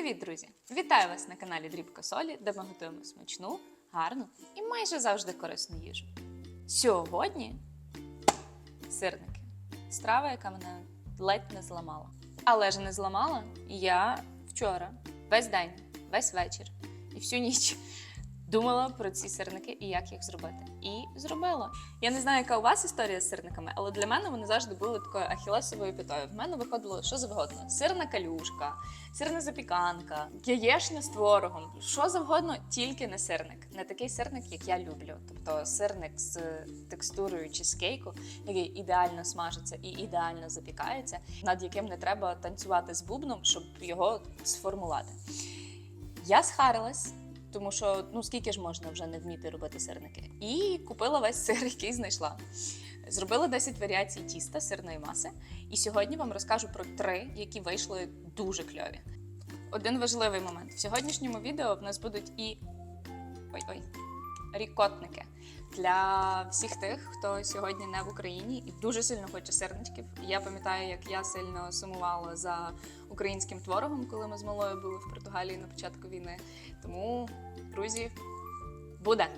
Привіт, друзі! Вітаю вас на каналі Дрібка Солі, де ми готуємо смачну, гарну і майже завжди корисну їжу. Сьогодні сирники. Страва, яка мене ледь не зламала. Але ж не зламала я вчора весь день, весь вечір і всю ніч думала про ці сирники і як їх зробити. І зробила. Я не знаю, яка у вас історія з сирниками, але для мене вони завжди були такою ахілесовою п'ятою. В мене виходило що завгодно: сирна калюшка, сирна запіканка, яєшня з творогом, що завгодно, тільки не сирник. Не такий сирник, як я люблю. Тобто сирник з текстурою чизкейку, який ідеально смажиться і ідеально запікається, над яким не треба танцювати з бубном, щоб його сформувати. Я схарилась. Тому що ну скільки ж можна вже не вміти робити сирники, і купила весь сир, який знайшла. Зробила 10 варіацій тіста сирної маси. І сьогодні вам розкажу про три, які вийшли дуже кльові. Один важливий момент: в сьогоднішньому відео в нас будуть і ой-ой, рікотники для всіх тих, хто сьогодні не в Україні і дуже сильно хоче сирничків. Я пам'ятаю, як я сильно сумувала за українським творогом, коли ми з малою були в Португалії на початку війни. Тому, друзі, буде.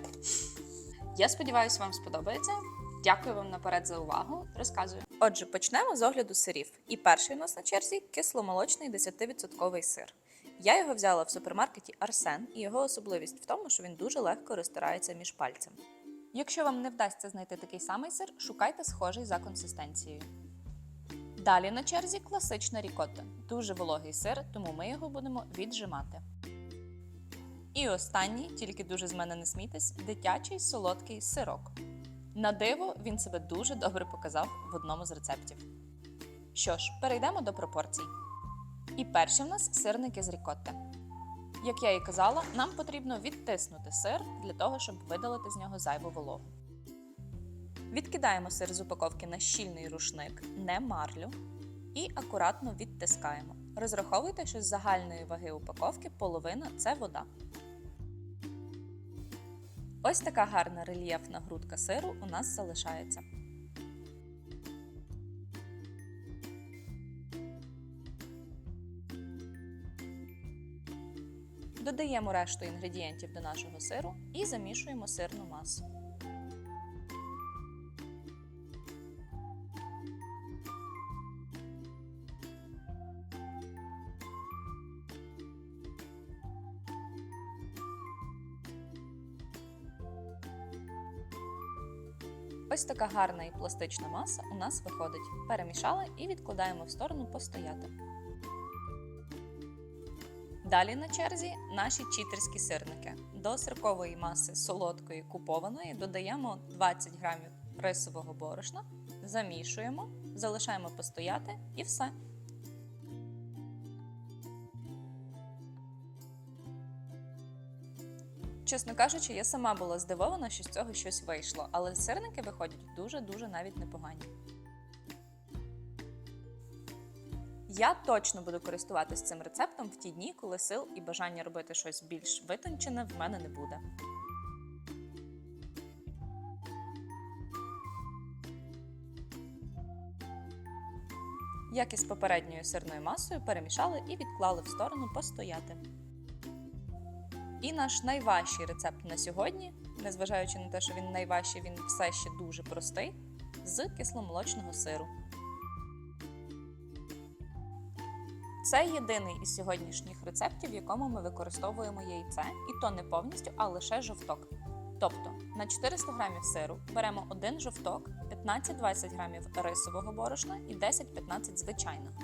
Я сподіваюся, вам сподобається. Дякую вам наперед за увагу. Розказую. Отже, почнемо з огляду сирів. І перший у нас на черзі кисломолочний 10% сир. Я його взяла в супермаркеті Арсен, і його особливість в тому, що він дуже легко розтирається між пальцем. Якщо вам не вдасться знайти такий самий сир, шукайте схожий за консистенцією. Далі на черзі класична рікотта. Дуже вологий сир, тому ми його будемо віджимати. І останній, тільки дуже з мене не смійтесь, дитячий солодкий сирок. На диво він себе дуже добре показав в одному з рецептів. Що ж, перейдемо до пропорцій. І перші в нас сирники з рікотти. Як я і казала, нам потрібно відтиснути сир для того, щоб видалити з нього зайву вологу. Відкидаємо сир з упаковки на щільний рушник, не марлю, і акуратно відтискаємо. Розраховуйте, що з загальної ваги упаковки половина це вода. Ось така гарна рельєфна грудка сиру у нас залишається. Додаємо решту інгредієнтів до нашого сиру і замішуємо сирну масу. Ось така гарна і пластична маса у нас виходить. Перемішали і відкладаємо в сторону постояти. Далі на черзі наші читерські сирники. До сиркової маси солодкої купованої додаємо 20 грамів рисового борошна, замішуємо, залишаємо постояти і все. Чесно кажучи, я сама була здивована, що з цього щось вийшло, але сирники виходять дуже-дуже навіть непогані. Я точно буду користуватися цим рецептом в ті дні, коли сил і бажання робити щось більш витончене в мене не буде. Як і попередньою сирною масою, перемішали і відклали в сторону постояти. І наш найважчий рецепт на сьогодні, незважаючи на те, що він найважчий, він все ще дуже простий, з кисломолочного сиру. Це єдиний із сьогоднішніх рецептів, в якому ми використовуємо яйце, і то не повністю, а лише жовток. Тобто на 400 грамів сиру беремо один жовток, 15-20 грамів рисового борошна і 10-15 звичайного.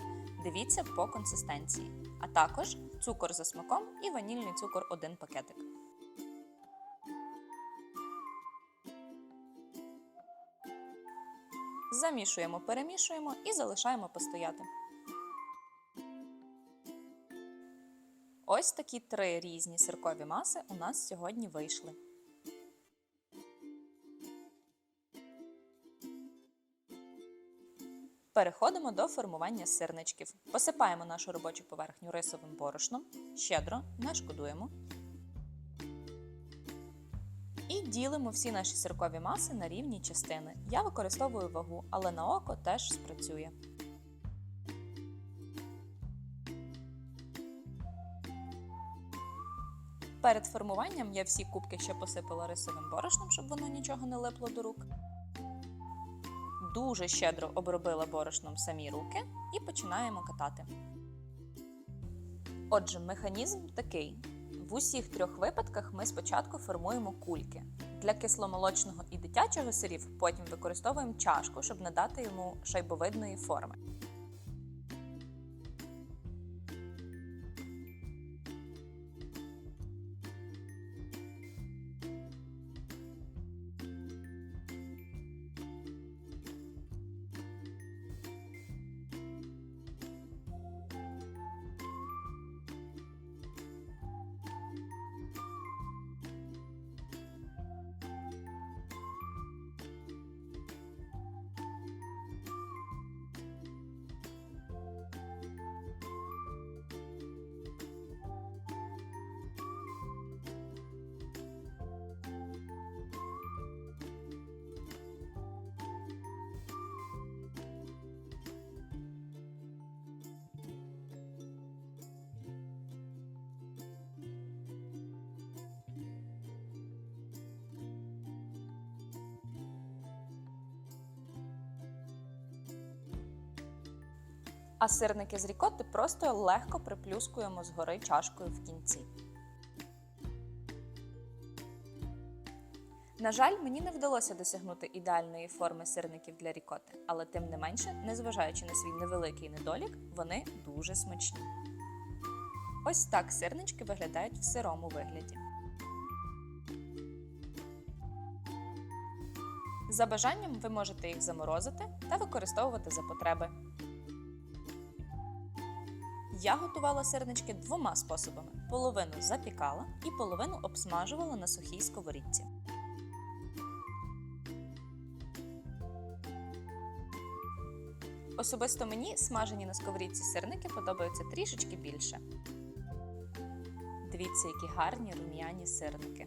Дивіться по консистенції, а також цукор за смаком і ванільний цукор один пакетик. Замішуємо, перемішуємо і залишаємо постояти. Ось такі три різні сиркові маси у нас сьогодні вийшли. Переходимо до формування сирничків. Посипаємо нашу робочу поверхню рисовим борошном, щедро, не шкодуємо. І ділимо всі наші сиркові маси на рівні частини. Я використовую вагу, але на око теж спрацює. Перед формуванням я всі кубки ще посипала рисовим борошном, щоб воно нічого не липло до рук. Дуже щедро обробила борошном самі руки і починаємо катати. Отже, механізм такий: в усіх трьох випадках ми спочатку формуємо кульки. Для кисломолочного і дитячого сирів потім використовуємо чашку, щоб надати йому шайбовидної форми. А сирники з рікотти просто легко приплюскуємо згори чашкою в кінці. На жаль, мені не вдалося досягнути ідеальної форми сирників для рікоти, але тим не менше, незважаючи на свій невеликий недолік, вони дуже смачні. Ось так сирнички виглядають в сирому вигляді. За бажанням ви можете їх заморозити та використовувати за потреби. Я готувала сирнички двома способами: половину запікала і половину обсмажувала на сухій сковорідці. Особисто мені смажені на сковорідці сирники подобаються трішечки більше. Дивіться, які гарні рум'яні сирники.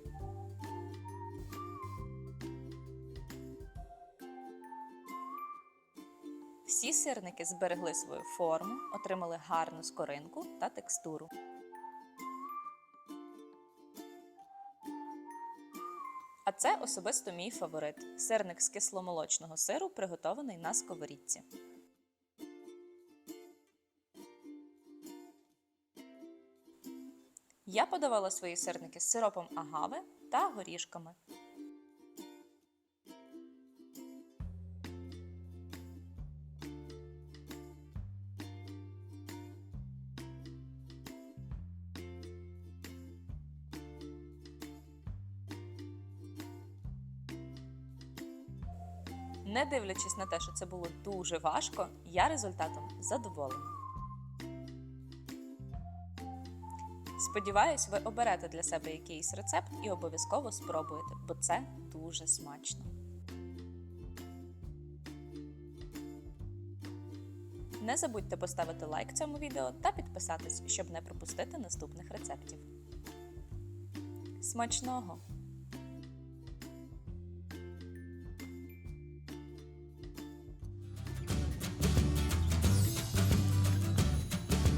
Всі сирники зберегли свою форму, отримали гарну скоринку та текстуру. А це особисто мій фаворит сирник з кисломолочного сиру, приготований на сковорідці. Я подавала свої сирники з сиропом агави та горішками. Не дивлячись на те, що це було дуже важко, я результатом задоволена. Сподіваюсь, ви оберете для себе якийсь рецепт і обов'язково спробуєте, бо це дуже смачно. Не забудьте поставити лайк цьому відео та підписатись, щоб не пропустити наступних рецептів. Смачного!